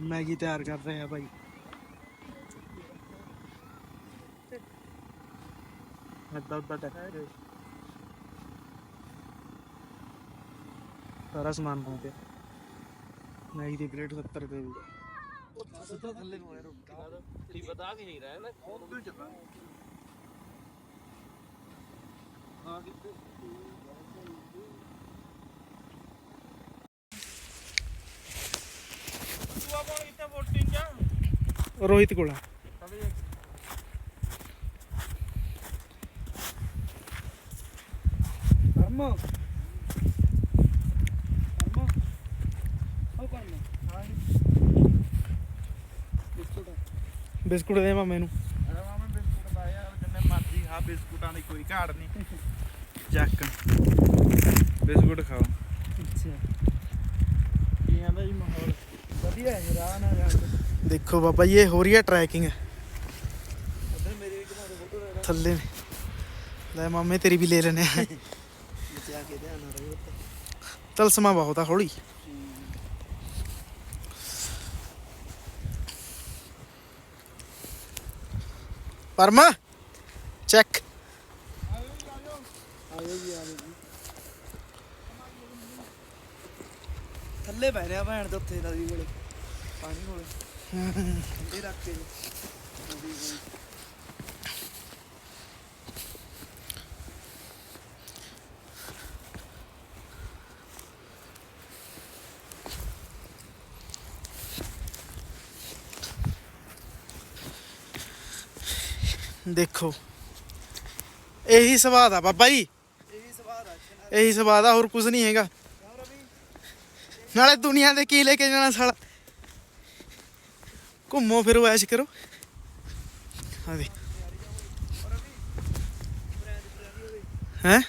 Maggi ਤਿਆਰ ਕਰ ਰਹੇ ਆ ਭਾਈ ਅੱਦਾ ਅੱਦਾ ਟੱਕ ਸਾਰਾ ਸਮਾਨ ਪਾ ਕੇ ਮੈਗੀ ਦੀ ਪਲੇਟ 70 ਰੁਪਏ ਦੀ ਸਿੱਧਾ ਥੱਲੇ ਨੂੰ ਆਇਆ ਰੋਟੀ ਠੀਕ ਬਤਾ ਕੇ ਨਹੀਂ ਰਿਹਾ ਨਾ ਉਧਰ ਚੱਲਾਂ ਹਾਂ ਕਿੱਥੇ ਤੂੰ ਆ ਕੋਣ ਕਿੱਥੇ ਵੋਟਿੰਗ ਜਾ ਰੋਹਿਤ ਕੋਲ ਆ। ਕਰਮ। ਕਰਮ। ਹੋ ਕਰਮ। ਹਾਂ ਬਿਸਕੁਟ ਬਿਸਕੁਟ ਦੇ ਮਾਮੇ ਨੂੰ। ਅਰੇ ਮਾਮਾ ਬਿਸਕੁਟ ਦਾ ਯਾਰ ਜਿੰਨੇ ਮਰਜ਼ੀ ਖਾ ਬਿਸਕੁਟਾਂ ਦੀ ਕੋਈ ਘਾੜ ਨਹੀਂ। ਚੱਕ। ਬਿਸਕੁਟ ਖਾਓ। ਅੱਛਾ। ਕੀ ਕਹਿੰਦਾ ਜੀ ਮਾਹੌਲ? ਵਧੀਆ ਹੈ ਰਾਹ ਨਾ ਜਾਣ ਦੇਖੋ ਬਾਬਾ ਜੀ ਇਹ ਹੋ ਰਹੀ ਹੈ ਟਰੈਕਿੰਗ ਉਧਰ ਮੇਰੀ ਵੀ ਘੁਮਾ ਦੇ ਫੋਟੋ ਲੈ ਥੱਲੇ ਲੈ ਮਾਮੇ ਤੇਰੀ ਵੀ ਲੈ ਲੈਨੇ ਆ ਨੀਚੇ ਆ ਕੇ ਧਿਆਨ ਨਾਲ ਰਹੀ ਉੱਤੇ ਤਲਸਮਾ ਬਹੁਤ ਆ ਹੌਲੀ ਪਰਮਾ ਚੈੱਕ ਆਇਓ ਜੀ ਆਇਓ ਜੀ ਥੱਲੇ ਬਹਿ ਰਿਹਾ ਭੈਣ ਦੇ ਉੱਥੇ ਨਦੀ ਕੋਲੇ ਪਾਣੀ ਕੋਲੇ ਠੰਡੇ ਰੱਖ ਕੇ ਦੇਖੋ। ਇਹੀ ਸਵਾਦ ਆ ਬਾਬਾ ਜੀ। ਇਹੀ ਸਵਾਦ ਆ ਇਹੀ ਸਵਾਦ ਆ ਹੋਰ ਕੁਝ ਨਹੀਂ ਹੈਗਾ। ਨਾਲੇ ਦੁਨੀਆ ਦੇ ਕੀ ਲੈ ਕੇ ਜਾਣਾ ਸਾਲਾ। ਘੁੰਮੋ ਫਿਰੋ, ਐਸ਼ ਕਰੋ। ਆ ਦੇ ਹੈ?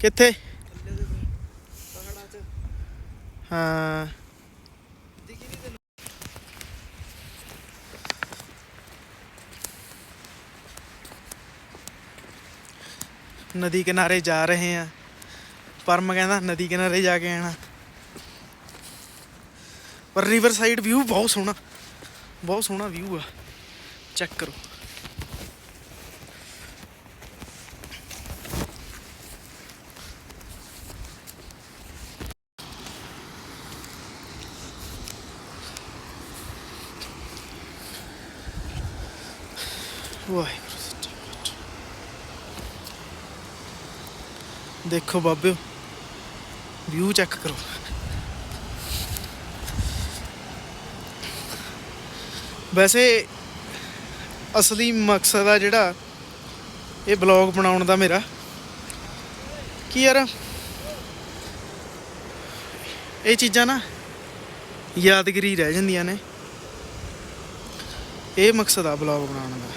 ਕਿੱਥੇ? ਹਾਂ। ਨਦੀ ਕਿਨਾਰੇ ਜਾ ਰਹੇ ਆ। ਪਰਮ ਕਹਿੰਦਾ ਨਦੀ ਕਿਨਾਰੇ ਜਾ ਕੇ ਆਣਾ ਪਰ ਰਿਵਰ ਸਾਈਡ ਵਿਊ ਬਹੁਤ ਸੋਹਣਾ ਬਹੁਤ ਸੋਹਣਾ ਵਿਊ ਆ ਚੈੱਕ ਕਰੋ ਵਾਹਿਗੁਰੂ ਸੱਚੇ ਪਾਤਸ਼ਾਹ। ਦੇਖੋ ਬਾਬਿਓ ਵਿਊ ਚੈੱਕ ਕਰੋ ਵੈਸੇ ਅਸਲੀ ਮਕਸਦ ਆ ਜਿਹੜਾ ਇਹ ਬਲੌਗ ਬਣਾਉਣ ਦਾ ਮੇਰਾ। ਕੀ ਯਾਰ? ਇਹ ਚੀਜ਼ਾਂ ਨਾ ਯਾਦਗਰੀ ਰਹਿ ਜਾਂਦੀਆਂ ਨੇ। ਇਹ ਮਕਸਦ ਆ ਬਲੌਗ ਬਣਾਉਣ ਦਾ।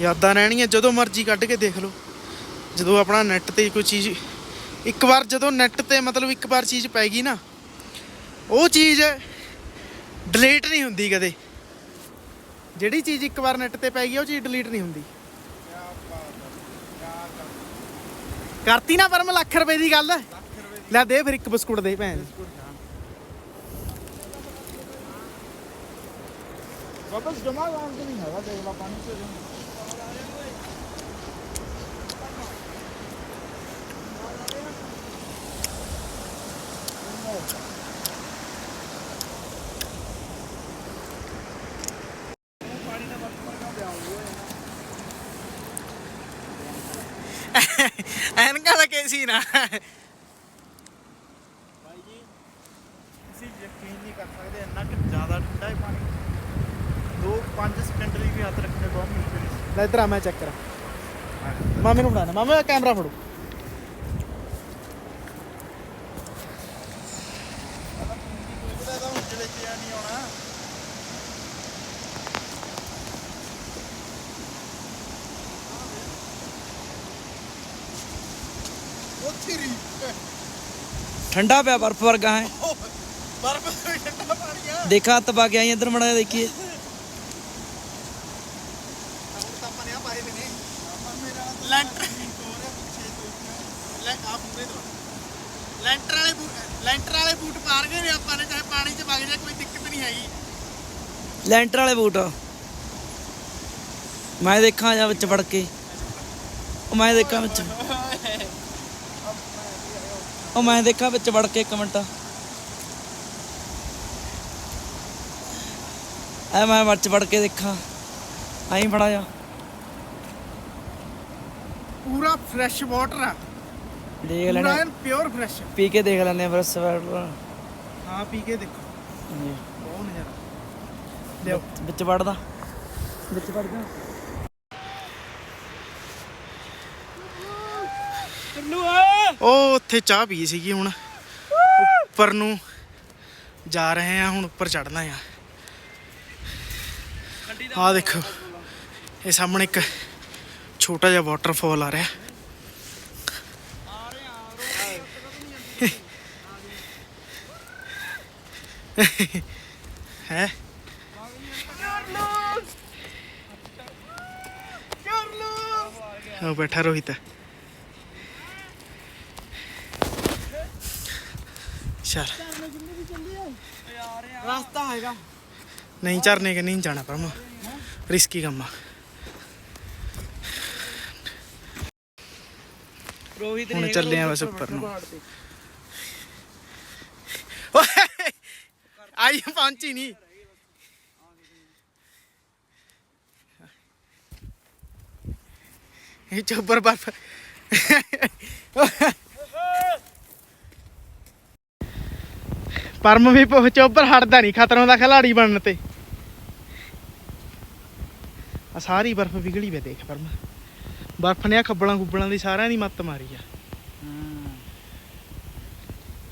ਯਾਦਾਂ ਰਹਿਣੀਆਂ, ਜਦੋਂ ਮਰਜ਼ੀ ਕੱਢ ਕੇ ਦੇਖ ਲਓ। ਜਦੋਂ ਆਪਣਾ ਨੈਟ ਤੇ ਕੋਈ ਚੀਜ਼, ਇੱਕ ਵਾਰ ਜਦੋਂ ਨੈਟ ਤੇ ਮਤਲਬ ਇੱਕ ਵਾਰ ਚੀਜ਼ ਪੈ ਗਈ ਨਾ, ਉਹ ਚੀਜ਼ ਡਿਲੀਟ ਨਹੀਂ ਹੁੰਦੀ ਕਦੇ। ਜਿਹੜੀ ਚੀਜ਼ ਇੱਕ ਵਾਰ ਨੈਟ ਤੇ ਪੈ ਗਈ ਉਹ ਚੀਜ਼ ਡਿਲੀਟ ਨਹੀਂ ਹੁੰਦੀ। ਕਰਤੀ ਨਾ ਪਰ ਲੱਖ ਰੁਪਏ ਦੀ ਗੱਲ। ਲੈ ਦੇ ਫਿਰ ਇੱਕ ਬਿਸਕੁਟ ਦੇ ਭੈਣ। ਵਾਪਸ ਜਮਾ ਲਾਉਣ ਨਹੀਂ ਹੈਗਾ, ਦੇਖ ਲਾ, ਪਾਣੀ ਚ ਦਾ ਸੀ ਨਾ। ਭਾਈ ਜੀ ਤੁਸੀਂ ਯਕੀਨ ਨਹੀਂ ਕਰ ਸਕਦੇ ਇੰਨਾ ਕਿ ਜ਼ਿਆਦਾ ਠੰਡਾ ਹੈ ਪਾਣੀ। 2-5 ਸਕਿੰਟ ਲਈ ਵੀ ਹੱਥ ਰੱਖਣੇ ਬਹੁਤ ਮੁਸ਼ਕਿਲ ਹੈ ਲੈ ਇਧਰ ਆ ਮੈਂ ਚੈੱਕ ਕਰਾਂ। ਮਾਮੇ ਨੂੰ ਫੜਾਣਾ ਮਾਮੇ ਕੈਮਰਾ ਫੜੋ ਉਹਦਾ ਤਾਂ ਉਜਲੇ ਚ ਨਹੀਂ ਆਉਣਾ ਉੱਥੇ ਰੀ ਠੰਡਾ ਪਿਆ ਬਰਫ਼ ਵਰਗਾ ਹੈ। ਬਰਫ ਤੋਂ ਠੰਡਾ ਪਾਣੀ ਆ। ਦੇਖਾ ਹੱਥ ਪਾ ਕੇ ਆਈ ਇੱਧਰ ਮੜਾ ਦੇਖੀਏ। ਵੀ ਲੈਂਟਰ ਲੈ ਆ ਪੂਰੇ ਦੋ ਲੈਂਟਰ ਵਾਲੇ ਬੂਟ ਲੈਂਟਰ ਵਾਲੇ ਬੂਟ ਪਾਰ ਗਏ ਨੇ ਆਪਾਂ ਨੇ ਚਾਹੇ ਪਾਣੀ 'ਚ ਵਗ ਜਾ ਕੋਈ ਦਿੱਕਤ ਨਹੀਂ ਹੈਗੀ। ਲੈਂਟਰ ਵਾਲੇ ਬੂਟ। ਮੈਂ ਦੇਖਾਂ ਜਾਂ ਵਿੱਚ ਵੜ ਕੇ। ਮੈਂ ਦੇਖਾਂ ਵਿੱਚ। ਉਹ ਮੈਂ ਦੇਖਾਂ ਵਿੱਚ ਵੜ ਕੇ ਇੱਕ ਮਿੰਟ। ਐ ਮੈਂ ਵਿੱਚ ਵੜ ਕੇ ਦੇਖਾਂ। ਆਈ ਫੜਾ ਜਾ। ਪੂਰਾ ਫਰੈਸ਼ ਵਾਟਰ ਆ। ਦੇਖ ਪੂਰਾ ਲੈਣੇ ਐਨ ਪਿਓਰ ਫਰੈਸ਼। ਪੀ ਕੇ ਦੇਖ ਆ ਫਿਰ ਸਵੈਟ ਹਾਂ ਪੀ ਕੇ ਦੇਖੋ। ਬਹੁਤ ਨਜ਼ਾਰਾ। ਲਿਓ ਵਿੱਚ ਵੜਦਾ। ਵਿੱਚ ਵੜਦਾ। ਉਹ ਉੱਥੇ ਚਾਹ ਪੀ ਸੀਗੀ ਹੁਣ। ਉੱਪਰ ਨੂੰ ਜਾ ਰਹੇ ਆ ਹੁਣ ਉੱਪਰ ਚੜਨਾ ਆ। ਆ ਦੇਖੋ ਇਹ ਸਾਹਮਣੇ ਇੱਕ ਛੋਟਾ ਜਿਹਾ ਵਾਟਰਫਾਲ ਆ ਰਿਹਾ। ਹੈ? ਉਹ ਬੈਠਾ ਰੋਹਿਤ। ਚਲ ਰਸਤਾ ਹੈਗਾ। ਨਹੀਂ ਝਰਨੇ ਕਿ ਨਹੀਂ ਜਾਣਾ ਪਰਮ। ਰਿਸਕੀ ਕੰਮ ਆ। ਰੋਹਿਤ ਹੁਣ ਨੇ ਚੱਲੇ ਆ ਬਸ ਉੱਪਰ ਨੂੰ। ਓਏ, ਆਈ ਪਹੁੰਚੀ ਨਹੀਂ। ਇਹ ਚੋਬਰ ਬਰਫ। ਪਰਮ ਵੀ ਚੋਬਰ ਹਟਦਾ ਨਹੀਂ ਖਤਰੋਂ ਦਾ ਖਿਲਾੜੀ ਬਣਨ ਤੇ। ਆ ਸਾਰੀ ਬਰਫ ਵਿਗੜੀ ਵੇ ਦੇਖ ਪਰਮ। ਬਰਫ ਨੇ ਆ ਖੱਬਲਾਂ ਖੁੱਬਲਾਂ ਦੀ ਸਾਰਿਆਂ ਦੀ ਮੱਤ ਮਾਰੀ ਆ।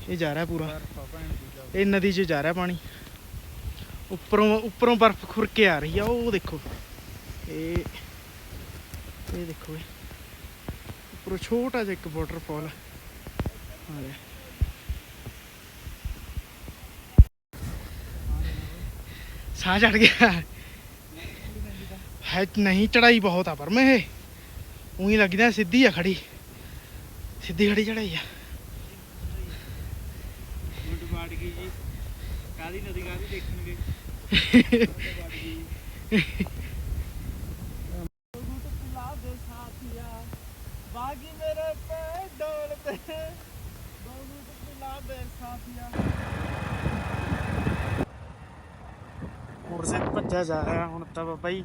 ਇਹ ਜਾ ਰਿਹਾ ਪੂਰਾ। ਇਹ ਨਦੀ 'ਚ ਜਾ ਰਿਹਾ ਪਾਣੀ। ਉੱਪਰੋਂ ਉੱਪਰੋਂ ਬਰਫ਼ ਖੁਰ ਕੇ ਆ ਰਹੀ ਆ ਉਹ ਦੇਖੋ। ਇਹ ਇਹ ਦੇਖੋ। ਇਹ ਉੱਪਰੋਂ ਛੋਟਾ ਜਿਹਾ ਇੱਕ ਵਾਟਰਫਾਲ ਆ ਰਿਹਾ। ਸਾਹ ਚੜ ਗਿਆ। ਹੈ ਨਹੀਂ ਚੜਾਈ ਬਹੁਤ ਆ ਪਰ ਮੈਂ ਇਹ ਉਹੀ ਲੱਗਦਾ ਸਿੱਧੀ ਆ ਖੜੀ। ਸਿੱਧੀ ਖੜੀ ਚੜਾਈ ਆ। ਮੁੰਡ ਬਾੜ ਗਈ ਜੀ। ਕਾਦੀ ਨਦੀ ਕਾਦੀ ਦੇਖਣਗੇ? ਬਾਗੀ ਮੇਰੇ ਪੈ ਡੋਲਦੇ। ਬਹੁਤ ਪਿਲਾ ਦੇ ਸਾਥੀਆ ਜਾ ਰਿਹਾ ਹੁਣ ਤਾਂ ਬਾਬਾ ਜੀ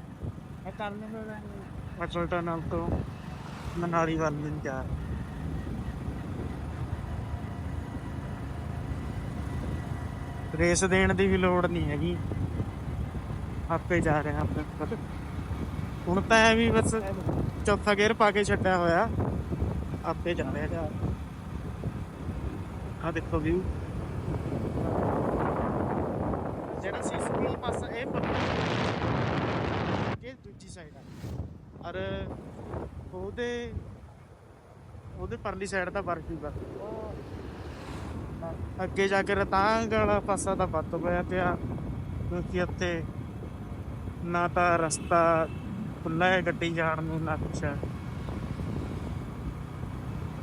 ਇਹ ਕਰ ਲੈਂਦੇ ਅਟਲ ਟਨਲ ਤੋਂ ਮਨਾਲੀ ਵੱਲ ਨੂੰ ਜਾ ਰਿਹਾ। ਰੇਸ ਦੇਣ ਦੀ ਵੀ ਲੋੜ ਨਹੀਂ ਹੈਗੀ। ਆਪੇ ਜਾ ਰਹੇ ਆਪਣੇ ਉੱਪਰ ਹੁਣ ਤਾਂ ਐ ਵੀ ਬਸ ਚੌਥਾ ਗੇਅਰ ਪਾ ਕੇ ਛੱਡਿਆ ਹੋਇਆ। ਆਪੇ ਜਾ ਰਿਹਾ ਜਾ ਆ ਦੇਖੋ ਵਿਊ ਜਿਹੜਾ ਸੀ ਸਕੂਲ ਪਾਸ ਇਹ ਇਹ ਦੂਜੀ ਸਾਈਡ ਆ। ਔਰ ਉਹਦੇ ਉਹਦੇ ਪਰਲੀ ਸਾਈਡ ਦਾ ਬਰਫ ਹੀ। ਬਰਫ ਅੱਗੇ ਜਾ ਕੇ ਰਤਾਂਗ ਵਾਲਾ ਪਾਸਾ ਤਾਂ ਬੰਦ ਹੋਇਆ ਪਿਆ ਕਿਉਂਕਿ ਉੱਥੇ ਨਾ ਤਾਂ ਰਸਤਾ ਖੁੱਲਾ ਹੈ ਗੱਡੀ ਜਾਣ ਨੂੰ ਨਾ ਕੁਛ ਹੈ।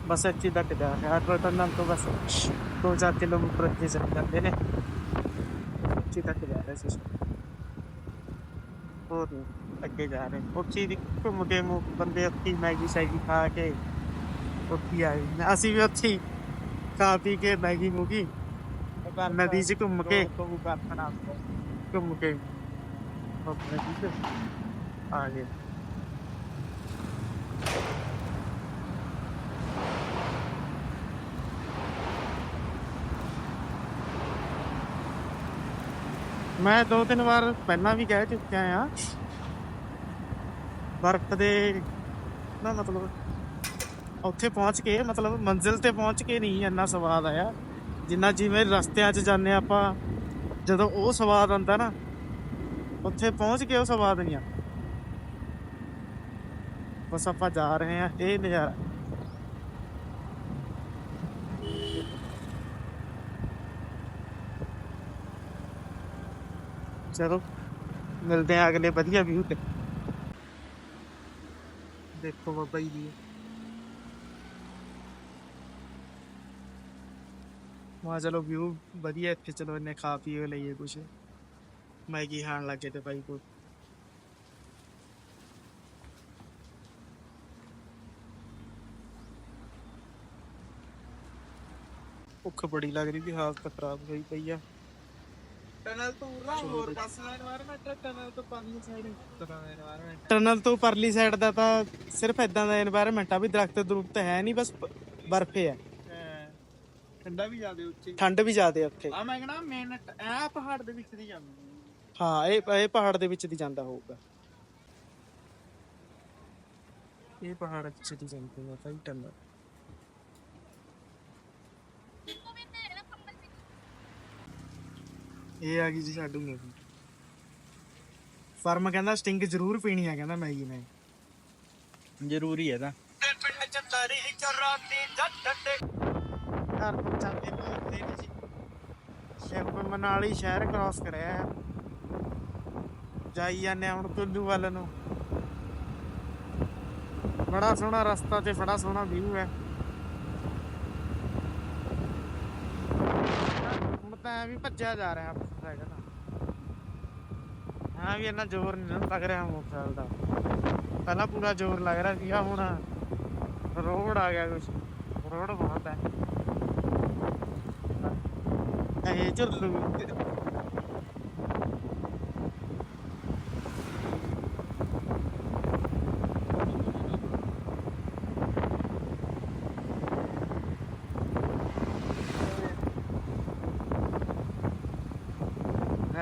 ਬਸ ਇੱਥੇ ਤੱਕ ਜਾ ਰਿਹਾ। ਟਨਲ ਤੋਂ ਬਸ 2-4 ਕਿਲੋਮੀਟਰ ਅੱਗੇ ਚੱਲ ਜਾਂਦੇ ਨੇ। ਇੱਥੇ ਤੱਕ ਜਾ ਰਹੇ ਸੀ ਹੋਰ ਅੱਗੇ ਜਾ ਰਹੇ। ਉੱਥੇ ਦੀ ਘੁੰਮ ਕੇ ਮੁ ਬੰਦੇ ਹੀ ਮੈਗੀ ਸ਼ੈਗੀ ਖਾ ਕੇ ਹੀ ਆਏ। ਅਸੀਂ ਵੀ ਉੱਥੇ ਹੀ ਖਾ ਪੀ ਕੇ ਮੈਗੀ ਮੂਗੀ ਨਦੀ 'ਚ ਘੁੰਮ ਕੇ ਘੁੰਮ ਕੇ 'ਚ ਆ ਗਏ। ਮੈਂ ਦੋ ਤਿੰਨ ਵਾਰ ਪਹਿਲਾਂ ਵੀ ਕਹਿ ਚੁੱਕਿਆ ਆ। ਬਰਫ਼ ਦੇ ਨਾ ਮਤਲਬ ਉੱਥੇ ਪਹੁੰਚ ਕੇ, ਮਤਲਬ ਮੰਜ਼ਿਲ ਤੇ ਪਹੁੰਚ ਕੇ ਨਹੀਂ ਇੰਨਾ ਸਵਾਦ ਆਇਆ। ਜਿੰਨਾ ਜਿਵੇਂ ਰਸਤਿਆਂ 'ਚ ਜਾਂਦੇ ਆਪਾਂ, ਜਦੋਂ ਉਹ ਸਵਾਦ ਆਉਂਦਾ ਨਾ, ਉੱਥੇ ਪਹੁੰਚ ਕੇ ਉਹ ਸਵਾਦ ਨਹੀਂ ਆ ਬਸ ਆਪਾਂ ਜਾ ਰਹੇ ਆ ਇਹ ਨਜ਼ਾਰਾ। ਚਲੋ, ਮਿਲਦੇ ਆ ਅਗਲੇ ਵਧੀਆ ਵਿਊ ਤੇ। ਦੇਖੋ ਬਾਬਾ ਜੀ ਦੀ। ਮਾ ਚਲੋ ਵਿਊ ਵਧੀਆ ਇੱਥੇ, ਚਲੋ ਇੰਨੇ ਖਾ ਪੀ ਲਈਏ ਕੁਛ। ਮੈਗੀ ਖਾਣ ਲੱਗੇ ਤੇ ਭਾਈ ਕੋਈ ਭੁੱਖ ਬੜੀ ਲੱਗ ਰਹੀ ਦੀ ਹਾਲਤ ਖਰਾਬ ਹੋਈ ਪਈ ਆ। ਟਨਲ ਤੋਂ ਪਰਲੀ ਸਾਈਡ ਦਾ ਤਾਂ ਸਿਰਫ ਇਦਾਂ ਦਾ এনवायरमेंट ਆ ਵੀ ਦਰਖਤ ਦਰੁਖਤ ਹੈ ਨਹੀਂ ਬਸ ਬਰਫੇ ਆ ਠੰਡਾ ਵੀ ਜ਼ਿਆਦਾ ਉੱਚੇ। ਠੰਡ ਵੀ ਜ਼ਿਆਦਾ ਉੱਥੇ। ਆ ਮੈਂ ਕਹਣਾ ਮੇਨ ਇਹ ਪਹਾੜ ਦੇ ਵਿੱਚ ਦੀ ਜਾਂਦੀ ਹਾਂ। ਇਹ ਇਹ ਪਹਾੜ ਦੇ ਵਿੱਚ ਦੀ ਜਾਂਦਾ ਹੋਊਗਾ। ਇਹ ਪਹਾੜ ਵਿੱਚ ਦੀ ਜਾਂਦੀ ਹੈ ਭਾਈ ਟਨਲ। ਇਹ ਆ ਗਈ ਜੀ ਸਾਡੂ ਮੂਵੀ ਫਰਮ ਕਹਿੰਦਾ ਸਟਿੰਗ ਜ਼ਰੂਰ ਪੀਣੀ ਆ ਕਹਿੰਦਾ ਮੈਗੀ ਨੇ ਜ਼ਰੂਰੀ ਹੈ ਤਾਂ। ਘਰ ਤੋਂ ਚੱਲਦੇ ਪਹੁੰਚਦੇ ਨੇ ਜੀ। ਸ਼ਿਵ ਮਨਾਲੀ ਸ਼ਹਿਰ ਕ੍ਰਾਸ ਕਰਿਆ ਹੈ ਜਾਈ ਜਾਂਦੇ ਹੁਣ ਕੁੱਲੂ ਵੱਲ ਨੂੰ। ਬੜਾ ਸੋਹਣਾ ਰਸਤਾ ਤੇ ਬੜਾ ਸੋਹਣਾ ਵਿਊ ਹੈ ਹੁਣ ਤਾਂ ਐ ਵੀ ਭੱਜਿਆ ਜਾ ਰਿਹਾ ਮੋਟਰਸਾਈਕਲ ਹਾਂ ਵੀ ਇੰਨਾ ਜ਼ੋਰ ਨਹੀਂ ਲੱਗ ਰਿਹਾ ਮੋਟਰਸਾਈਕਲ ਦਾ। ਪਹਿਲਾਂ ਪੂਰਾ ਜ਼ੋਰ ਲੱਗ ਰਿਹਾ ਸੀਗਾ, ਹੁਣ ਰੋਡ ਆ ਗਿਆ ਕੁਛ। ਰੋਡ ਬਹੁਤ ਹੈ। ਇਹ ਚੱਲੂ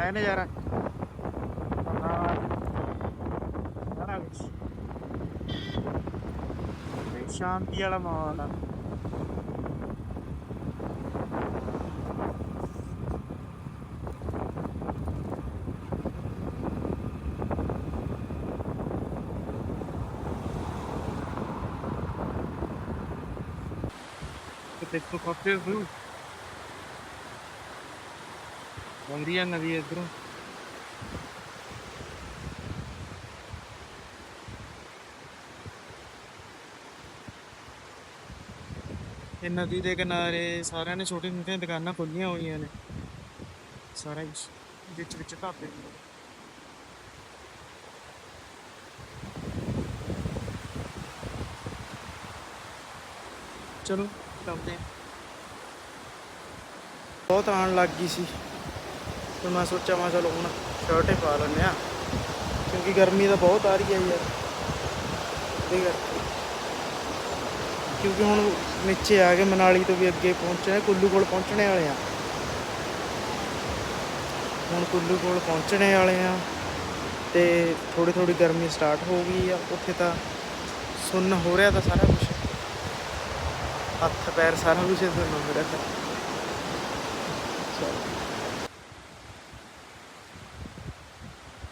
ਹੈ ਨਜ਼ਾਰਾ ਸਾਰਾ ਕੁਛ ਤੇ ਸ਼ਾਂਤੀ ਵਾਲਾ ਮਾਹੌਲ ਆ ਤੇ ਦੇਖੋ ਕਾਫੀ ਵਿਊ ਵਧੀਆ ਨਦੀ ਇਧਰੋਂ ਇਹ ਨਦੀ ਦੇ ਕਿਨਾਰੇ ਸਾਰਿਆਂ ਨੇ ਛੋਟੀਆਂ ਛੋਟੀਆਂ ਦੁਕਾਨਾਂ ਖੋਲੀਆਂ ਹੋਈਆਂ ਨੇ ਸਾਰਾ ਵਿੱਚ ਵਿੱਚ ਢਾਬੇ ਚਲੋ ਚੱਲਦੇ ਬਹੁਤ ਆਣ ਲੱਗ ਗਈ ਸੀ। ਤੇ ਮੈਂ ਸੋਚਿਆ, ਮੈਂ ਚਲੋ ਹੁਣ ਸ਼ਰਟ ਹੀ ਪਾ ਲੈਂਦੇ ਆ ਕਿਉਂਕਿ ਗਰਮੀ ਤਾਂ ਬਹੁਤ ਆ ਰਹੀ ਹੈ ਯਾਰ। ਠੀਕ ਹੈ ਕਿਉਂਕਿ ਹੁਣ ਨੀਚੇ ਆ ਕੇ ਮਨਾਲੀ ਤੋਂ ਵੀ ਅੱਗੇ ਪਹੁੰਚਣਾ, ਕੁੱਲੂ ਕੋਲ ਪਹੁੰਚਣੇ ਵਾਲੇ ਆ ਹੁਣ ਕੁੱਲੂ ਕੋਲ ਪਹੁੰਚਣੇ ਵਾਲੇ ਆ ਤੇ ਥੋੜੀ ਥੋੜੀ ਗਰਮੀ ਸਟਾਰਟ ਹੋ ਗਈ ਆ। ਉੱਥੇ ਤਾਂ ਸੁੰਨ ਹੋ ਰਿਹਾ ਤਾਂ ਸਾਰਾ ਕੁਝ ਹੱਥ ਪੈਰ ਸਾਰਾ ਕੁਝ ਸੁੰਨ ਹੋ ਰਿਹਾ ਚਲੋ।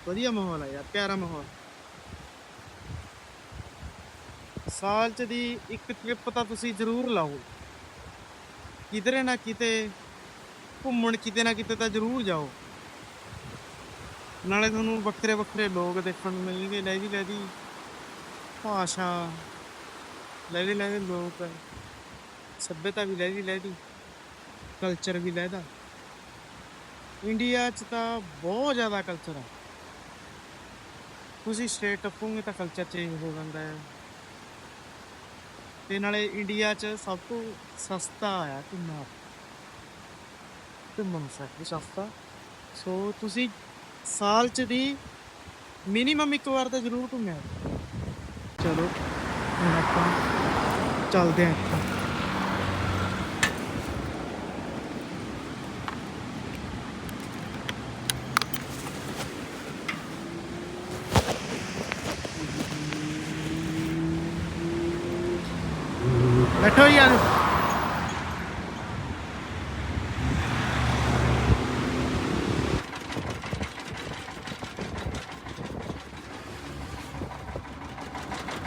ਵਧੀਆ ਮਾਹੌਲ ਆ ਯਾਰ, ਪਿਆਰਾ ਮਾਹੌਲ। ਸਾਲ ਚ ਦੀ ਇੱਕ ਟ੍ਰਿਪ ਤਾਂ ਤੁਸੀਂ ਜ਼ਰੂਰ ਲਾਓ। ਕਿਧਰੇ ਨਾ ਕਿਤੇ, ਘੁੰਮਣ ਕਿਤੇ ਨਾ ਕਿਤੇ ਤਾਂ ਜ਼ਰੂਰ ਜਾਓ। ਨਾਲੇ ਤੁਹਾਨੂੰ ਵੱਖਰੇ ਵੱਖਰੇ ਲੋਕ ਦੇਖਣ ਨੂੰ ਮਿਲਣਗੇ ਲੈਦੀ ਲੈਦੀ ਭਾਸ਼ਾ ਲੈਦੀ ਲੈਦੀ ਲੋਕ। ਸੱਭਿਅਤਾ ਵੀ ਲੈਦੀ ਲੈਦੀ ਕਲਚਰ ਵੀ ਲਹਿਦਾ ਇੰਡੀਆ 'ਚ ਤਾਂ ਬਹੁਤ ਜ਼ਿਆਦਾ ਕਲਚਰ ਆ। ਤੁਸੀਂ ਸਟੇਟ ਟੱਪੋਗੇ ਤਾਂ ਕਲਚਰ ਚੇਂਜ ਹੋ ਜਾਂਦਾ ਹੈ। ਤੇ ਨਾਲੇ ਇੰਡੀਆ 'ਚ ਸਭ ਤੋਂ ਸਸਤਾ ਆ ਘੁੰਮਣਾ ਘੁੰਮਣ ਸਭ ਸਸਤਾ। ਸੋ ਤੁਸੀਂ ਸਾਲ 'ਚ ਦੀ ਮਿਨੀਮਮ ਇੱਕ ਵਾਰ ਤਾਂ ਜ਼ਰੂਰ ਘੁੰਮਿਆ। ਚਲੋ, ਹੁਣ ਆਪਾਂ ਚੱਲਦੇ ਆਂ ਇੱਥੋਂ ਬੈਠੋ ਯਾਰ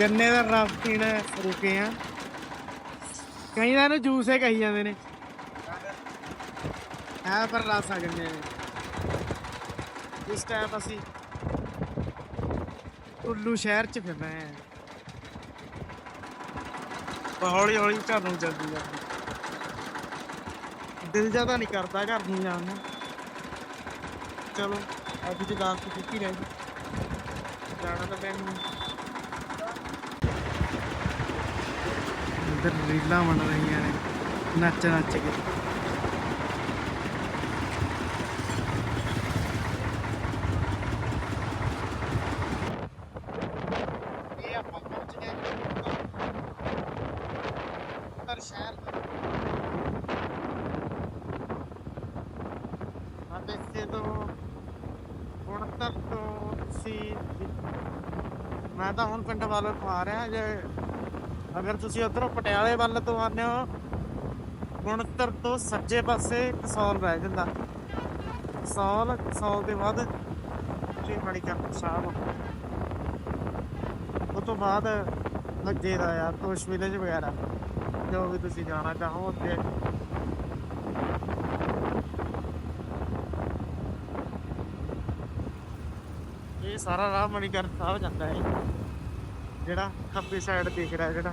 ਗੰਨੇ ਦਾ ਰਸ ਪੀਣ ਰੁਕੇ ਆ। ਤਾਂ ਇਹਨੂੰ ਜੂਸ ਹੀ ਕਹੀ ਜਾਂਦੇ ਨੇ। ਹੈ ਪਰ ਰਸ ਆ ਗੰਨੇ ਦੇ। ਇਸ ਟਾਈਮ ਅਸੀਂ ਕੁੱਲੂ ਸ਼ਹਿਰ ਚ ਫਿਰ ਰਹੇ ਹੌਲੀ ਹੌਲੀ ਘਰ ਨੂੰ ਚੱਲਦੀ ਜਾਂਦੀ ਦਿਲ ਜ਼ਿਆਦਾ ਨਹੀਂ ਕਰਦਾ ਘਰ ਨੂੰ ਜਾਣ ਨੂੰ। ਚਲੋ, ਅੱਜ ਦੀ ਲਾਸਟ ਛੁੱਟੀ ਰਹਿ ਜਾਣਾ ਤਾਂ ਮੈਨੂੰ ਇੱਧਰ ਰੀਲਾਂ ਬਣ ਰਹੀਆਂ ਨੇ, ਨੱਚ ਨੱਚ ਕੇ। ਇਹ ਮੈਂ ਤਾਂ ਹੁਣ ਪਿੰਡ ਵੱਲ ਆ ਰਿਹਾ, ਜੇ ਅਗਰ ਤੁਸੀਂ ਉਧਰੋਂ ਪਟਿਆਲੇ ਵੱਲ ਤੋਂ ਆਉਂਦੇ ਹੋ, ਗੁਣਤਰ ਤੋਂ ਸੱਜੇ ਪਾਸੇ ਕਸੌਲ ਰਹਿ ਜਾਂਦਾ। ਕਸੌਲ ਕਸੌਲ ਦੇ ਬਾਅਦ ਸ਼੍ਰੀ ਮਣੀਕਰਨ ਸਾਹਿਬ। ਉਹ ਤੋਂ ਬਾਅਦ ਲੱਗੇ ਦਾ ਯਾਰ ਤੋਸ਼ ਵਿਲੇਜ ਵਗੈਰਾ, ਜੋ ਵੀ ਤੁਸੀਂ ਜਾਣਾ ਚਾਹੋ ਉੱਥੇ। ਇਹ ਸਾਰਾ ਰਾਹ ਮਣੀਕਰਨ ਸਾਹਿਬ ਜਾਂਦਾ ਹੈ। ਜਿਹੜਾ ਖੱਬੀ ਸਾਈਡ ਦਿਖ ਰਿਹਾ ਜਿਹੜਾ।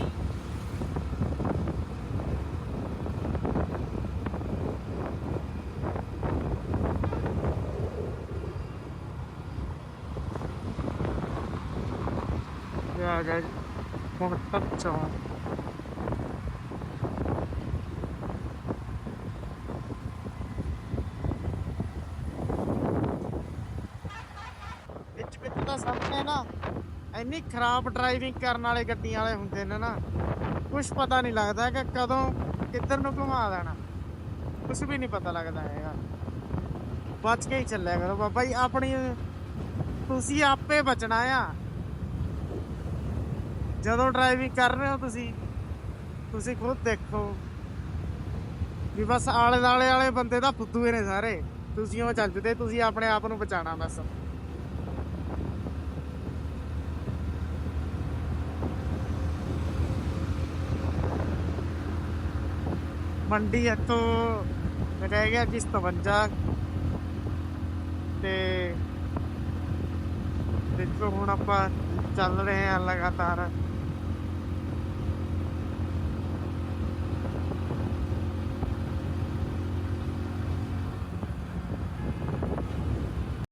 ਇੰਨੀ ਖਰਾਬ ਡਰਾਈਵਿੰਗ ਕਰਨ ਵਾਲੇ ਗੱਡੀਆਂ ਵਾਲੇ ਹੁੰਦੇ ਨੇ ਨਾ ਕੁਝ ਪਤਾ ਨਹੀਂ ਲੱਗਦਾ ਕਿ ਕਦੋਂ ਕਿੱਧਰ ਨੂੰ ਘੁਮਾ ਦੇਣਾ ਕੁਝ ਵੀ ਨਹੀਂ ਪਤਾ ਲੱਗਦਾ ਹੈਗਾ। ਬਚ ਕੇ ਹੀ ਚੱਲਿਆ ਕਰੋ ਬਾਬਾ ਜੀ, ਆਪਣੀ ਤੁਸੀਂ ਆਪੇ ਬਚਣਾ ਆ। ਜਦੋਂ ਡਰਾਈਵਿੰਗ ਕਰ ਰਹੇ ਹੋ ਤੁਸੀਂ ਤੁਸੀਂ ਖੁਦ ਦੇਖੋ ਵੀ ਬਸ ਆਲੇ ਦਾਲੇ ਵਾਲੇ ਬੰਦੇ ਤਾਂ ਫੁੱਦੂ ਨੇ ਸਾਰੇ। ਤੁਸੀਂ ਉਹ ਚੱਲ ਤੁਸੀਂ ਆਪਣੇ ਆਪ ਨੂੰ ਬਚਾਉਣਾ ਬਸ। ਮੰਡੀ ਇੱਥੋਂ ਰਹਿ ਗਿਆ ਜੀ 57 ਤੇ ਦੇਖੋ ਹੁਣ ਆਪਾਂ ਚੱਲ ਰਹੇ ਹਾਂ ਲਗਾਤਾਰ।